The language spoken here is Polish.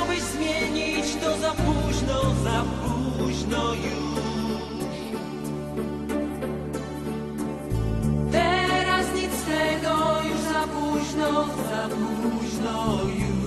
chciałbyś zmienić, to za późno, za późno już. Teraz nic z tego, już za późno, za późno już.